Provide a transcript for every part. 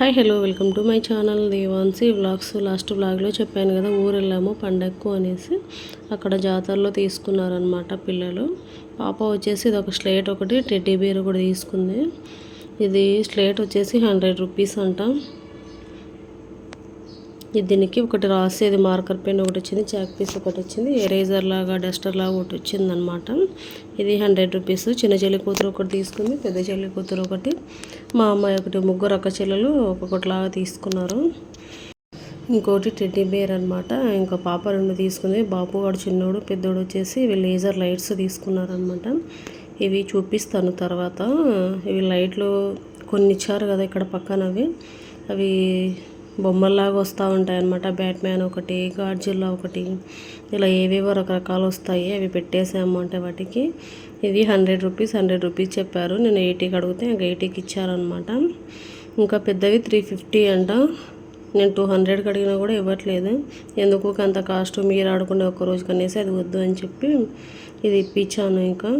Hi hello welcome to my channel Devansi vlogs. Last వ్లాగ్లో చెప్పాను కదా ఊరు వెళ్ళాము పండగకు అనేసి. అక్కడ జాతరలో తీసుకున్నారనమాట పిల్లలు. పాప వచ్చేసి ఇది ఒక స్లేట్ ఒకటి టెడ్డీ బీర్ కూడా తీసుకుంది. ఇది స్లేట్ వచ్చేసి హండ్రెడ్ రూపీస్ అంట. దీనికి ఒకటి రాసేది మార్కర్ పెన్ ఒకటి వచ్చింది చాక్ పీస్ ఒకటి వచ్చింది ఎరేజర్ లాగా డస్టర్ లాగా ఒకటి వచ్చింది అనమాట ఇది హండ్రెడ్ రూపీస్. చిన్న చెల్లి కూతురు ఒకటి తీసుకుంది పెద్ద చెల్లి కూతురు ఒకటి. మా అమ్మాయి ఒకటి ముగ్గురు అక్క చెల్లెలు ఒక్కొక్కటి లాగా తీసుకున్నారు. ఇంకోటి టెడ్డీ బేర్ అనమాట ఇంకా పాప రెండు తీసుకుంది. బాపు వాడు చిన్నోడు పెద్దోడు వచ్చేసి ఇవి లేజర్ లైట్స్ తీసుకున్నారనమాట ఇవి చూపిస్తాను తర్వాత. ఇవి లైట్లు కొన్ని ఇచ్చారు కదా ఇక్కడ పక్కన అవి. అవి బొమ్మల్లాగా వస్తూ ఉంటాయి అన్నమాట బ్యాట్మ్యాన్ ఒకటి గాడ్జిల్లా ఒకటి ఇలా ఏవేవో రకరకాలు వస్తాయి. అవి పెట్టేసాము అంటే వాటికి. ఇది హండ్రెడ్ రూపీస్ హండ్రెడ్ రూపీస్ చెప్పారు. నేను ఎయిటీకి అడిగితే ఇంకా ఎయిటీకి ఇచ్చారనమాట ఇంకా పెద్దవి త్రీ ఫిఫ్టీ అంట. నేను టూ హండ్రెడ్కి అడిగినా కూడా ఇవ్వట్లేదు. ఎందుకు అంత కాస్ట్? మీరు ఆడుకునే ఒక్కరోజు రోజు కనేసి అది వద్దు అని చెప్పి ఇది ఇప్పించాను ఇంకా.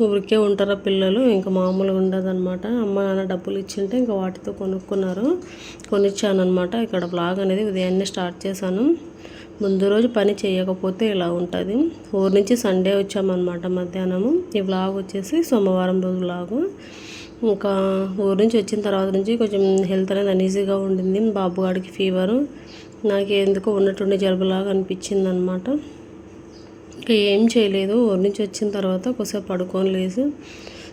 ఊరికే ఉంటారా పిల్లలు? ఇంకా మామూలుగా ఉండదనమాట అమ్మ నాన్న డబ్బులు ఇచ్చింటే ఇంకా వాటితో కొనుక్కున్నారు. కొనిచ్చానమాట ఇక్కడ బ్లాగ్ అనేది ఉదయాన్నే స్టార్ట్ చేశాను. ముందు రోజు పని చేయకపోతే ఇలా ఉంటుంది. ఊరి నుంచి సండే వచ్చామన్నమాట మధ్యాహ్నము. ఈ బ్లాగ్ వచ్చేసి సోమవారం రోజు బ్లాగు ఇంకా ఊరు నుంచి వచ్చిన తర్వాత నుంచి కొంచెం హెల్త్ అనేది అనీజీగా ఉండింది. బాబుగాడికి ఫీవరు నాకు ఎందుకో ఉన్నట్టుండి జలుబులాగా అనిపించింది అనమాట ఇంకా ఏం చేయలేదు. ఊరి నుంచి వచ్చిన తర్వాత కొద్దిసేపు పడుకొని లేసి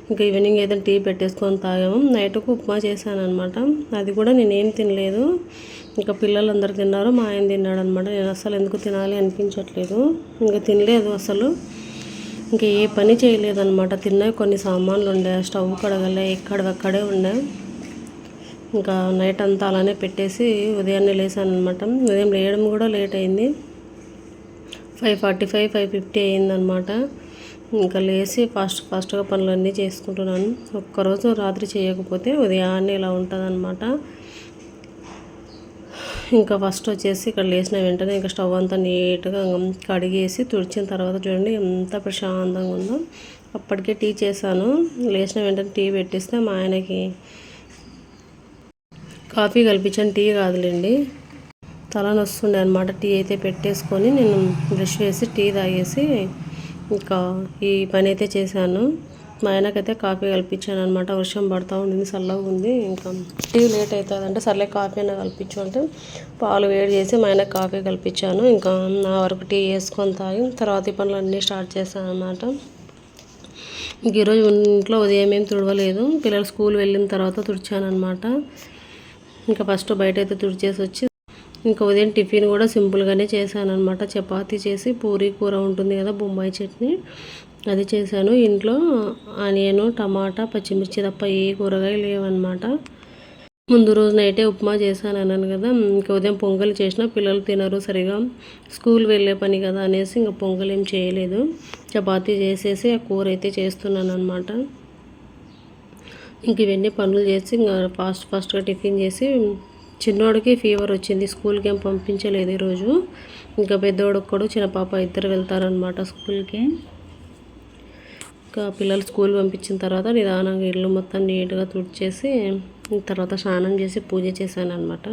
ఇంకా ఈవినింగ్ ఏదైనా టీ పెట్టేసుకొని తాగాము. నైట్కు ఉప్మా చేశాను అనమాట అది కూడా నేనేం తినలేదు. ఇంకా పిల్లలు అందరు తిన్నారు. మా ఆయన తిన్నాడు అనమాట నేను అసలు ఎందుకు తినాలి అనిపించట్లేదు. ఇంకా తినలేదు అసలు ఇంకా ఏ పని చేయలేదన్నమాట. తిన్నవి కొన్ని సామాన్లు ఉండే. స్టవ్ కడగలే ఎక్కడక్కడే ఉండే. ఇంకా నైట్ అంతా అలానే పెట్టేసి ఉదయాన్నే లేసాను అనమాట ఉదయం లేయడం కూడా లేట్ అయింది. Five forty five five fifty అయిందనమాట ఇంకా లేచి ఫాస్ట్ ఫాస్ట్గా పనులన్నీ చేసుకుంటున్నాను. ఒక్కరోజు రాత్రి చేయకపోతే ఉదయాన్నే ఇలా ఉంటుందన్నమాట ఇంకా ఫస్ట్ వచ్చేసి ఇక్కడ లేచిన వెంటనే ఇంకా స్టవ్ అంతా నీట్గా కడిగేసి తుడిచిన తర్వాత చూడండి ఎంత ప్రశాంతంగా ఉందో. అప్పటికే టీ చేశాను. లేచిన వెంటనే టీ పెట్టిస్తే మా ఆయనకి కాఫీ కల్పించాను టీ కాదులేండి. తలనొస్తుండే అనమాట టీ అయితే పెట్టేసుకొని నేను బ్రష్ వేసి టీ తాగేసి ఇంకా ఈ పని అయితే చేశాను. మా ఆయనకైతే కాఫీ కల్పించాను అనమాట వర్షం పడుతూ ఉండింది చల్లగా ఉంది. ఇంకా టీ లేట్ అవుతుంది అంటే సర్లే కాఫీ అయినా కల్పించు అంటే పాలు వేడి చేసి మా ఆయనకు కాఫీ కల్పించాను. ఇంకా నా వరకు టీ వేసుకొని తాగి తర్వాత ఈ పనులు అన్నీ స్టార్ట్ చేశాను అనమాట ఇంక ఈరోజు ఇంట్లో ఉదయం ఏం తుడవలేదు. పిల్లలు స్కూల్ వెళ్ళిన తర్వాత తుడిచాను అనమాట ఇంకా ఫస్ట్ బయట అయితే తుడిచేసి వచ్చి ఇంకా ఉదయం టిఫిన్ కూడా సింపుల్గానే చేశాను అనమాట చపాతి చేసి పూరి కూర ఉంటుంది కదా బొంబాయి చట్నీ. అది చేశాను. ఇంట్లో ఆనియను టమాటా పచ్చిమిర్చి తప్ప ఏ కూరగాయలు లేవన్నమాట. ముందు రోజు నైటే ఉప్మా చేశాను అన్నాను కదా ఇంకా ఉదయం పొంగల్ చేసిన పిల్లలు తినరు సరిగా. స్కూల్ వెళ్ళే పని కదా అనేసి ఇంకా పొంగల్ ఏం చేయలేదు. చపాతీ చేసేసి ఆ కూర అయితే చేస్తున్నాను అనమాట ఇంక ఇవన్నీ పనులు చేసి ఇంకా ఫాస్ట్ ఫాస్ట్గా టిఫిన్ చేసి చిన్నోడికి ఫీవర్ వచ్చింది స్కూల్కి ఏం పంపించలేదు ఈరోజు. ఇంకా పెద్దోడు ఒక్కడు చిన్న పాప ఇద్దరు వెళ్తారనమాట స్కూల్కి ఇంకా పిల్లలు స్కూల్ పంపించిన తర్వాత నిదానంగా ఇల్లు మొత్తం నీట్గా తుడిచేసి తర్వాత స్నానం చేసి పూజ చేశాను అనమాట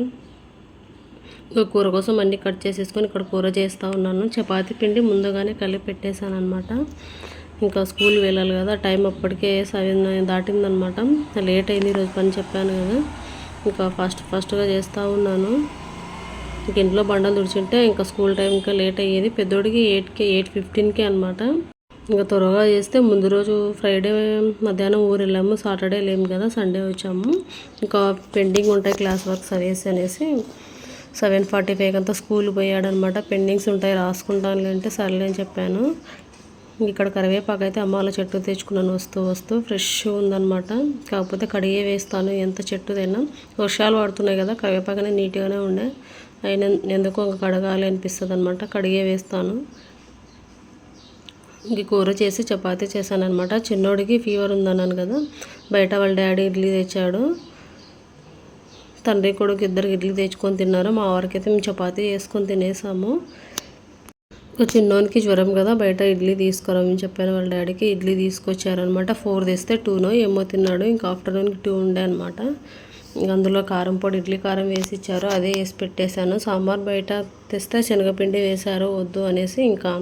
ఇంకా కూర కోసం అన్నీ కట్ చేసేసుకొని ఇక్కడ కూర చేస్తూ ఉన్నాను. చపాతి పిండి ముందుగానే కలిపి పెట్టేశాను అనమాట ఇంకా స్కూల్ వెళ్ళాలి కదా టైం అప్పటికే సెవెన్ దాటిందనమాట లేట్ అయింది ఈరోజు పని చెప్పాను కదా. ఇంకా ఫస్ట్ ఫస్ట్గా చేస్తూ ఉన్నాను. ఇంక ఇంట్లో బండలు తుడిచింటే ఇంకా స్కూల్ టైం ఇంకా లేట్ అయ్యేది. పెద్దోడికి ఎయిట్కి ఎయిట్ ఫిఫ్టీన్కి అనమాట ఇంకా త్వరగా చేస్తే ముందు రోజు ఫ్రైడే మధ్యాహ్నం ఊరు వెళ్ళాము సాటర్డే లేము కదా సండే వచ్చాము. ఇంకా పెండింగ్ ఉంటాయి క్లాస్ వర్క్స్ అవేసి అనేసి. సెవెన్ ఫార్టీ ఫైవ్ అంతా స్కూల్ పోయాడనమాట పెండింగ్స్ ఉంటాయి రాసుకుంటాను అంటే సర్లే అని చెప్పాను. ఇక్కడ కరివేపాకు అయితే అమ్మాల చెట్టు తెచ్చుకున్నాను వస్తూ వస్తూ ఫ్రెష్ ఉందనమాట కాకపోతే కడిగే వేస్తాను ఎంత చెట్టు వర్షాలు పడుతున్నాయి కదా కరివేపాకు అనేది నీట్గానే ఉండే. అయినా ఎందుకో కడగాలి అనిపిస్తుంది అనమాట కడిగే వేస్తాను. ఇంక కూర చేసి చపాతీ చేశానమాట చిన్నోడికి ఫీవర్ ఉందన్నాను కదా బయట వాళ్ళ డాడీ ఇడ్లీ తెచ్చాడు. తండ్రి కొడుకు ఇద్దరికి ఇడ్లీ తెచ్చుకొని తిన్నారు. మా వారికి అయితే మేము చపాతీ చేసుకొని తినేసాము. చిన్నోనికి జ్వరం కదా బయట ఇడ్లీ తీసుకురామని చెప్పాను. వాళ్ళ డాడీకి ఇడ్లీ తీసుకొచ్చారనమాట. ఫోర్ తెస్తే టూనో ఏమో తిన్నాడు. ఇంకా ఆఫ్టర్నూన్కి టూ ఉండే అనమాట. ఇంక అందులో కారం పొడి ఇడ్లీ కారం వేసి ఇచ్చారు. అదే వేసి పెట్టేశాను. సాంబార్ బయట తెస్తే శనగపిండి వేశారు వద్దు అనేసి ఇంకా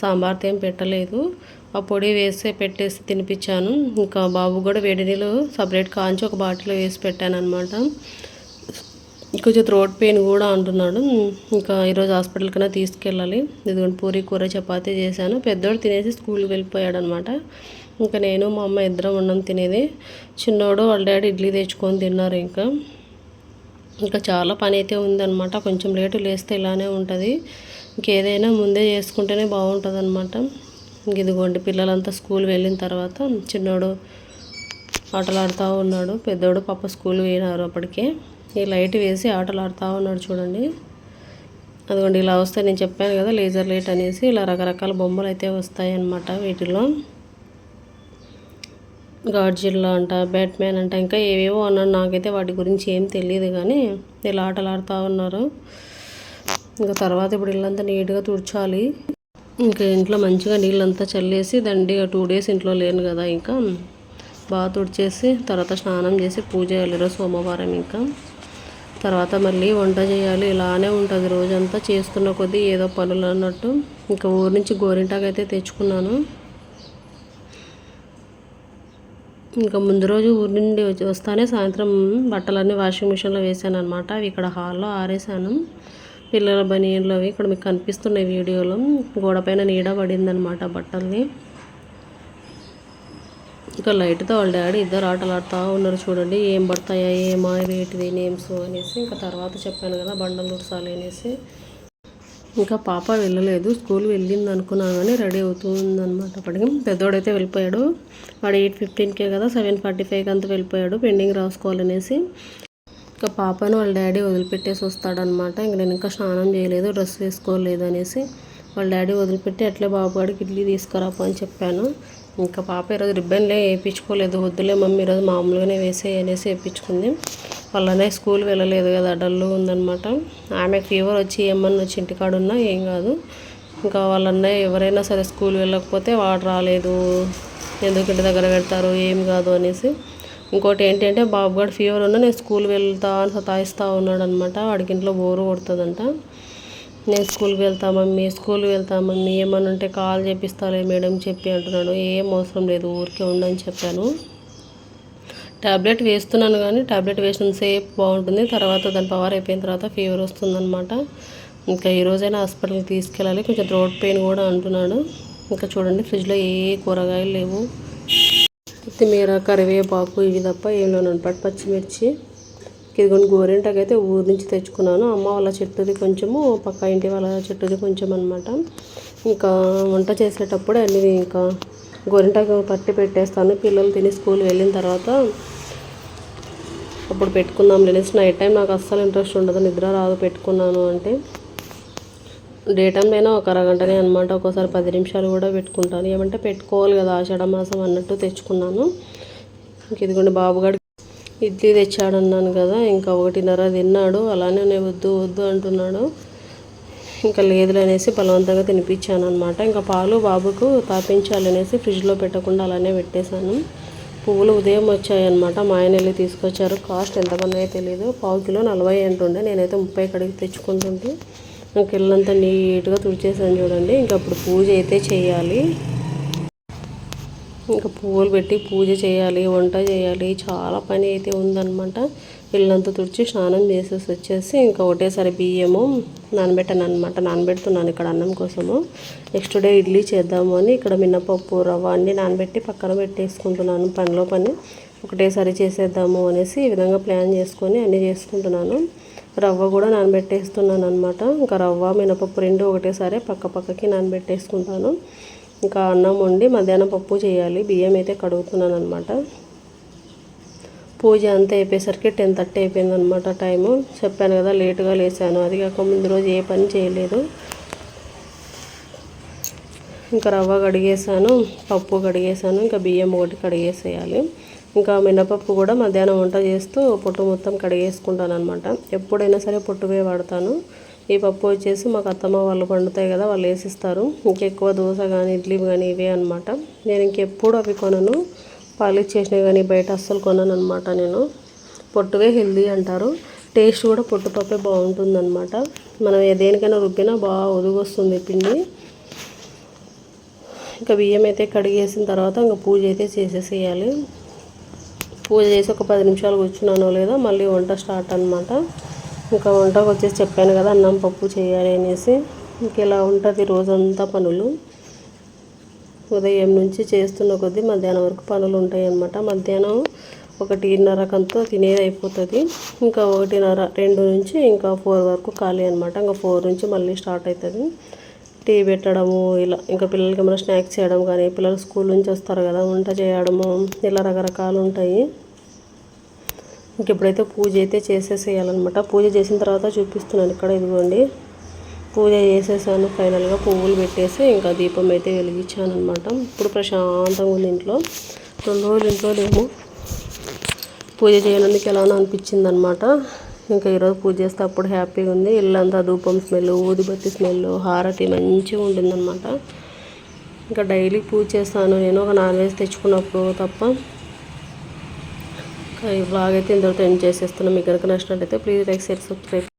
సాంబార్తో ఏం పెట్టలేదు. ఆ పొడి వేసి పెట్టేసి తినిపించాను. ఇంకా బాబు కూడా వేడి నీళ్ళు సపరేట్ కాంచి ఒక బాటిల్లో వేసి పెట్టాను అనమాట కొంచెం థ్రోట్ పెయిన్ కూడా అంటున్నాడు. ఇంకా ఈరోజు హాస్పిటల్కైనా తీసుకెళ్ళాలి. ఇదిగోండి పూరి కూర చపాతీ చేశాను. పెద్దోడు తినేసి స్కూల్కి వెళ్ళిపోయాడు అనమాట ఇంకా నేను మా అమ్మ ఇద్దరం ఉన్నాం తినేది. చిన్నోడు వాళ్ళ డాడీ ఇడ్లీ తెచ్చుకొని తిన్నారు ఇంకా. ఇంకా చాలా పని అయితే ఉందన్నమాట కొంచెం లేటు లేస్తే ఇలానే ఉంటుంది. ఇంకేదైనా ముందే చేసుకుంటేనే బాగుంటుంది అనమాట ఇదిగోండి పిల్లలంతా స్కూల్ వెళ్ళిన తర్వాత చిన్నోడు ఆటలాడుతూ ఉన్నాడు. పెద్దోడు పాప స్కూల్ పోయినారు అప్పటికే. ఈ లైట్ వేసి ఆటలు ఆడుతూ ఉన్నాడు చూడండి. అదిగోండి ఇలా వస్తే నేను చెప్పాను కదా లేజర్ లైట్ అనేసి ఇలా రకరకాల బొమ్మలు అయితే వస్తాయి అన్నమాట వీటిలో. గాడ్జిల్లా అంట బ్యాట్మ్యాన్ అంట ఇంకా ఏవేవో అన్నాడు. నాకైతే వాటి గురించి ఏం తెలియదు కానీ ఇలా ఆటలు ఆడుతూ ఉన్నారు. ఇంకా తర్వాత ఇప్పుడు ఇల్లంతా నీట్గా తుడ్చాలి. ఇంకా ఇంట్లో మంచిగా నీళ్ళంతా చల్లేసి దండిగా టూ డేస్ ఇంట్లో లేను కదా ఇంకా బాగా తుడిచేసి తర్వాత స్నానం చేసి పూజ చేయాలి సోమవారం ఇంకా. తర్వాత మళ్ళీ వంట చేయాలి. ఇలానే ఉంటుంది. రోజంతా చేస్తున్న కొద్దీ ఏదో పనులు అన్నట్టు ఇంకా ఊరి నుంచి గోరింటాకైతే తెచ్చుకున్నాను. ఇంకా ముందు రోజు ఊరి నుండి వస్తానే సాయంత్రం బట్టలన్నీ వాషింగ్ మిషన్లో వేసాను అనమాట అవి ఇక్కడ హాల్లో ఆరేసాను పిల్లల బనీన్లు అవి ఇక్కడ మీకు కనిపిస్తున్నాయి వీడియోలో. గోడ పైన నీడ పడిందనమాట బట్టల్ని. ఇంకా లైట్తో వాళ్ళ డాడీ ఇద్దరు ఆటలు ఆడుతూ ఉన్నారు చూడండి ఏం పడతాయా ఏమా వేటివి నేమ్స్ అనేసి. ఇంకా తర్వాత చెప్పాను కదా బండలు దుర్సాలి అనేసి. ఇంకా పాప వెళ్ళలేదు స్కూల్ వెళ్ళింది అనుకున్నాను కానీ రెడీ అవుతుంది అనమాట అప్పటికి పెద్దోడైతే వెళ్ళిపోయాడు. వాడు ఎయిట్ ఫిఫ్టీన్కే కదా సెవెన్ ఫార్టీ ఫైవ్కి అంతా వెళ్ళిపోయాడు పెండింగ్ రాసుకోవాలనేసి ఇంకా పాపను వాళ్ళ డాడీ వదిలిపెట్టేసి వస్తాడనమాట ఇంక నేను ఇంకా స్నానం చేయలేదు డ్రెస్ వేసుకోలేదు అనేసి. వాళ్ళ డాడీ వదిలిపెట్టి అట్లే బాబు గారికి ఇడ్లీ తీసుకురాపో అని చెప్పాను. ఇంకా పాప ఈరోజు రిబ్బన్లే వేయించుకోలేదు. వద్దులే మమ్మీ ఈరోజు మామూలుగానే వేసే అనేసి వేయించుకుంది. వాళ్ళనే స్కూల్ వెళ్ళలేదు కదా డల్లు ఉందనమాట ఆమె ఫీవర్ వచ్చి ఏమన్నా వచ్చి ఇంటికాడున్నా ఏం కాదు. ఇంకా వాళ్ళనే ఎవరైనా సరే స్కూల్ వెళ్ళకపోతే వాడు రాలేదు. ఎందుకు ఇంటి దగ్గర పెడతారు ఏం కాదు అనేసి. ఇంకోటి ఏంటంటే బాబు గడు ఫీవర్ ఉన్నా నేను స్కూల్ వెళ్తా అని సతాయిస్తూ ఉన్నాడు అనమాట వాడికి ఇంట్లో బోరు కొడుతుందంట. నేను స్కూల్కి వెళ్తా మమ్మీ స్కూల్కి వెళ్తా మమ్మీ ఏమన్నా ఉంటే కాల్ చేపిస్తాలే మేడం చెప్పి అంటున్నాడు. ఏం అవసరం లేదు ఊరికే ఉండని చెప్పాను. ట్యాబ్లెట్ వేస్తున్నాను కానీ ట్యాబ్లెట్ వేసిన సేపు బాగుంటుంది. తర్వాత దాని పవర్ అయిపోయిన తర్వాత ఫీవర్ వస్తుందన్నమాట. ఇంకా ఈ రోజైనా హాస్పిటల్కి తీసుకెళ్ళాలి. కొంచెం థ్రోట్ పెయిన్ కూడా అంటున్నాడు. ఇంకా చూడండి ఫ్రిడ్జ్లో ఏ కూరగాయలు లేవు. కొత్తిమీర కరివేపాకు ఇవి తప్ప ఏం లేవు. పచ్చిమిర్చి ఇదిగోండి గోరింటాకు అయితే ఊరి నుంచి తెచ్చుకున్నాను. అమ్మ వాళ్ళ చెట్టుది కొంచెము పక్క ఇంటి వాళ్ళ చెట్టుది కొంచెం అనమాట ఇంకా వంట చేసేటప్పుడు అన్ని ఇంకా గోరింటాకు పట్టి పెట్టేస్తాను. పిల్లలు తిని స్కూల్ వెళ్ళిన తర్వాత అప్పుడు పెట్టుకుందాం లేనేసి నైట్ టైం నాకు అస్సలు ఇంట్రెస్ట్ ఉండదు నిద్ర రాదు పెట్టుకున్నాను అంటే. డే టైంలో ఒక అరగంటనే అనమాట ఒక్కోసారి పది నిమిషాలు కూడా పెట్టుకుంటాను. ఏమంటే పెట్టుకోవాలి కదా ఆషాఢ మాసం అన్నట్టు తెచ్చుకున్నాను. ఇంక ఇదిగోండి బాబుగాడి ఇడ్లీ తెచ్చాడన్నాను కదా ఇంకా ఒకటిన్నర తిన్నాడు అలానే నేను వద్దు వద్దు అంటున్నాడు. ఇంకా లేదులే అనేసి బలవంతంగా తినిపించాను అనమాట ఇంకా పాలు బాబుకు తాపించాలనేసి ఫ్రిడ్జ్లో పెట్టకుండా అలానే పెట్టేశాను. పువ్వులు ఉదయం వచ్చాయన్నమాట. మా ఆయన వెళ్ళి తీసుకొచ్చారు. కాస్ట్ ఎంతమంది తెలియదు పావు కిలో నలభై అంటుండే. నేనైతే ముప్పై కడిగి తెచ్చుకుంటుంటే నాకు ఇల్లంతా నీట్గా తుడిచేసాను చూడండి. ఇంకా అప్పుడు పూజ అయితే చేయాలి. ఇంకా పువ్వులు పెట్టి పూజ చేయాలి వంట చేయాలి. చాలా పని అయితే ఉందనమాట ఇల్లంతా తుడిచి స్నానం చేసేసి వచ్చేసి ఇంకా ఒకటేసారి బియ్యము నానబెట్టాను అనమాట నానబెడుతున్నాను ఇక్కడ అన్నం కోసము. నెక్స్ట్ డే ఇడ్లీ చేద్దాము అని ఇక్కడ మినపప్పు రవ్వ అన్నీ నానబెట్టి పక్కన పెట్టేసుకుంటున్నాను పనిలో పని. ఒకటేసారి చేసేద్దాము అనేసి ఈ విధంగా ప్లాన్ చేసుకొని అన్నీ చేసుకుంటున్నాను. రవ్వ కూడా నానబెట్టేస్తున్నాను అనమాట ఇంకా రవ్వ మినపప్పు రెండు ఒకటేసారి పక్క పక్కకి నానబెట్టేసుకుంటాను. ఇంకా అన్నం వండి మధ్యాహ్నం పప్పు చేయాలి. బియ్యం అయితే కడుగుతున్నాను అనమాట పూజ అంతా అయిపోయేసరికి టెన్ థర్టీ అయిపోయింది అనమాట టైము. చెప్పాను కదా లేటుగా లేసాను అది కాక ముందు రోజు ఏ పని చేయలేదు. ఇంకా రవ్వ కడిగేసాను పప్పు కడిగేసాను ఇంకా బియ్యం ఒకటి కడిగేసేయాలి. ఇంకా మినపప్పు కూడా మధ్యాహ్నం వంట చేస్తూ పొట్టు మొత్తం కడిగేసుకుంటాను అనమాట ఎప్పుడైనా సరే పొట్టువే వాడతాను. ఈ పప్పు వచ్చేసి మాకు అత్తమ్మ వాళ్ళు పండుతాయి కదా వాళ్ళు వేసిస్తారు. ఇంకెక్కువ దోశ కానీ ఇడ్లీ కానీ ఇవే అనమాట నేను ఇంకెప్పుడు అవి కొనను. పాలిష్ చేసినవి కానీ బయట అస్సలు కొనను అనమాట నేను. పొట్టువే హెల్దీ అంటారు. టేస్ట్ కూడా పొట్టుపప్పే బాగుంటుందన్నమాట. మనం దేనికైనా రుబ్బినా బాగా ఒదుగొస్తుంది పిండి. ఇంకా బియ్యం అయితే కడిగేసిన తర్వాత ఇంకా పూజ అయితే చేసేసేయాలి. పూజ చేసి ఒక పది నిమిషాలు కూర్చున్నానో లేదా మళ్ళీ వంట స్టార్ట్ అనమాట ఇంకా వంటకు వచ్చేసి చెప్పాను కదా అన్నం పప్పు చేయాలి అనేసి. ఇంక ఇలా ఉంటుంది రోజంతా పనులు. ఉదయం నుంచి చేస్తున్న కొద్దీ మధ్యాహ్నం వరకు పనులు ఉంటాయి అన్నమాట మధ్యాహ్నం ఒకటిన్నర కంతో తినేది అయిపోతుంది. ఇంకా ఒకటిన్నర రెండు నుంచి ఇంకా ఫోర్ వరకు ఖాళీ అనమాట ఇంకా ఫోర్ నుంచి మళ్ళీ స్టార్ట్ అవుతుంది టీ పెట్టడము ఇలా ఇంకా పిల్లలకి ఏమైనా స్నాక్స్ చేయడం కానీ పిల్లలు స్కూల్ నుంచి వస్తారు కదా వంట చేయడము ఇలా రకరకాలు ఉంటాయి. ఇంక ఇప్పుడైతే పూజ అయితే చేసేసేయాలన్నమాట. పూజ చేసిన తర్వాత చూపిస్తున్నాను ఇక్కడ ఇదిగోండి. పూజ చేసేసాను. ఫైనల్గా పువ్వులు పెట్టేసి ఇంకా దీపం అయితే వెలిగించాను అనమాట ఇప్పుడు ప్రశాంతంగా ఉంది ఇంట్లో. రెండు రోజులు ఇంట్లో లేము. పూజ చేయనందుకు ఎలానో అనిపించింది అనమాట ఇంకా ఈరోజు పూజ చేస్తే అప్పుడు హ్యాపీగా ఉంది. ఇల్లంతా ధూపం స్మెల్ ఊదిబత్తి స్మెల్ హారతి మంచిగా ఉండిందనమాట ఇంకా డైలీ పూజ చేస్తాను. నేను ఒక నాన్ వెజ్ తెచ్చుకున్నప్పుడు తప్ప ఈ బ్లాగ్ అయితే ఇంతవరకు ఎండ్ చేసేస్తున్నాం. మీకు కనుక నచ్చినట్టయితే ప్లీజ్ లైక్ షేర్ సబ్స్క్రైబ్